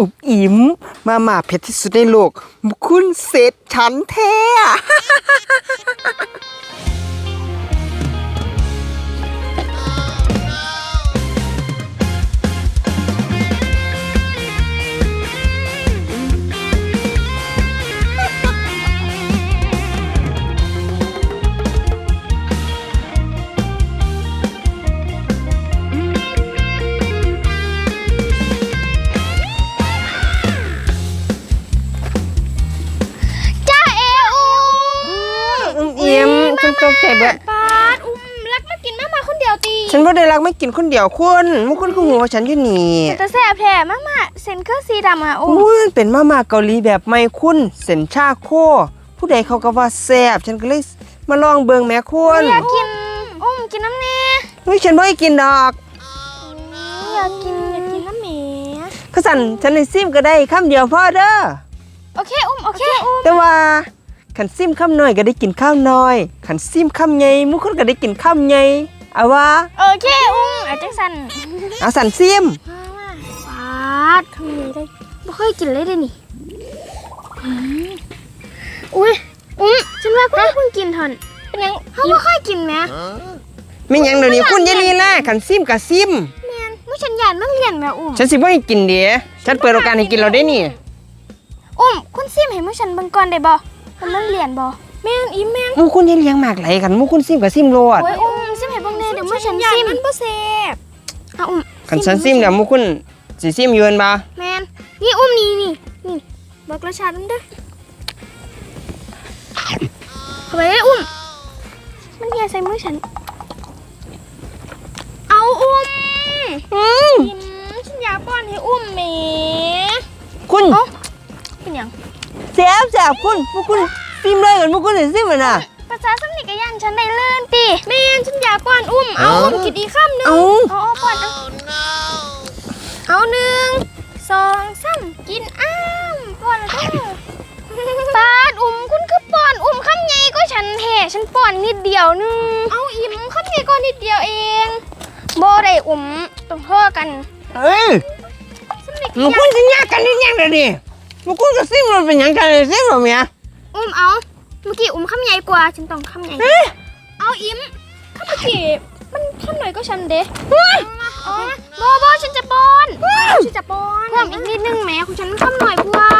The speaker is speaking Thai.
อุบอิ่มมามาเผ็ดที่สุดในโลกมุคุณเสร็จฉันแท้ ตกใจเบิดปาดอุ้มรักมากินมามาคนเดียวตีฉันบ่ได้รักไม่กินคนเดียวคุณมุคุณคือหัวฉันอยู่นี่ แต่แซ่บแท้มากมาเซนเครื่องสีดำอะอุ้มอุ้ยเป็นมาม่าเกาหลีแบบไม่คุณเส้นชาโค ผู้ใดเขาก็ว่าแซ่บฉันก็เลยมาลองเบิ่งแหม่คุณอยากกินอุ้มกินน้ำเน่เฮ้ยฉันบ่ให้กินดอกอยากกินอยากกินน้ำเมข้าสันฉันให้ซิมก็ได้คำเดียวพอเด้อโอเคอุ้มโอเคอุ้มแต่ว่า ขันซิมคำน้อยก็ได้กินข้าวน้อยขันซิมคำใหญ่มุกคนก็ได้กินข้าวใหญ่เอาวะโอเคอุ้มอาจังสันเอาสันซิมปาดทำนี้ได้ไม่ค่อยกินเลยเด้นี่อืมอุ้ยอุ้มฉันว่าคุณคุณกินเถอะเป็นยังเขาไม่ค่อยกินไหมไม่หยังเดี๋ยวนี้คุณอยาลีล่ะขันซิมกับซิมแมนมื่อฉันหยานมันเรียนแม่อุ้มฉันสิบ่ให้กินเดี๋ยวฉันเปิดโอกาสให้กินเราได้นี่อุ้มคุณซิมให้มื่อฉันเบังก่อนได้บ่ มันมันเรียนบ่แม่นอีแม่นมุคุณอยังเลี้ยงมากไหลขันมุคุณซิมกับซิมโลดโอ้ยอุ้มซิมให้เบังแน่เดี๋ยวมื่อฉันซิมมันบ่แซ่บอะอุ้มขันฉันซิมเดี๋ยวมุคุณสิซิมอยืนบ่แมนนี่อุ้มนี่นี่นี่บอกรสชาติมันเด้อเข้าไปเลยอุ้มมันเฮียใส่มือฉัน เอาอุ้มอืมกินฉันอยากป้อนให้อุ้มแหมคุณเอ้าเป็นหยังแซ่บแซ่บคุณมุคุณซิมเลยกันมุคุณสิซิมมันน่ะภาษาสำนิกยันฉันได้เลื่อนติแม่นฉันอยากป้อนอุ้ม เอาอุ้มกินอีกคำหนึงเอาเอาเอาป้อนเอาเอาหนึ่งสองสามกินอ้ามป้อนแล้วเด้อปาดอุ้มคุณคือป้อนอุ้มคำใหญ่ก็ฉันแท้ฉันป้อนนิดเดียวหนึงเอาอิ่มคำใหญ่ก็นิดเดียวเองบ่ได้อุ้มต้องโทษกันเอ้ยสำนิกมุยัคุณนสิยากกันนี่ยังเดี๋ยวนี้ มุคุณกับซิมมันเป็นหยังกันเลยซิมบ่เมียอุ้มเอา เมื่อกี้อุ้มคำใหญ่กว่า ฉันต้องคำใหญ่เอ๊ะเอาอิ่มข้าเมื่อกี้มันคำหน่อยก็ฉันเด้อ๋อบอบอฉันจะป้อน ฉันจะป้อนเพิ่มอีกนิดนึงแหม่ของฉันคำหน่อยกว่าเอา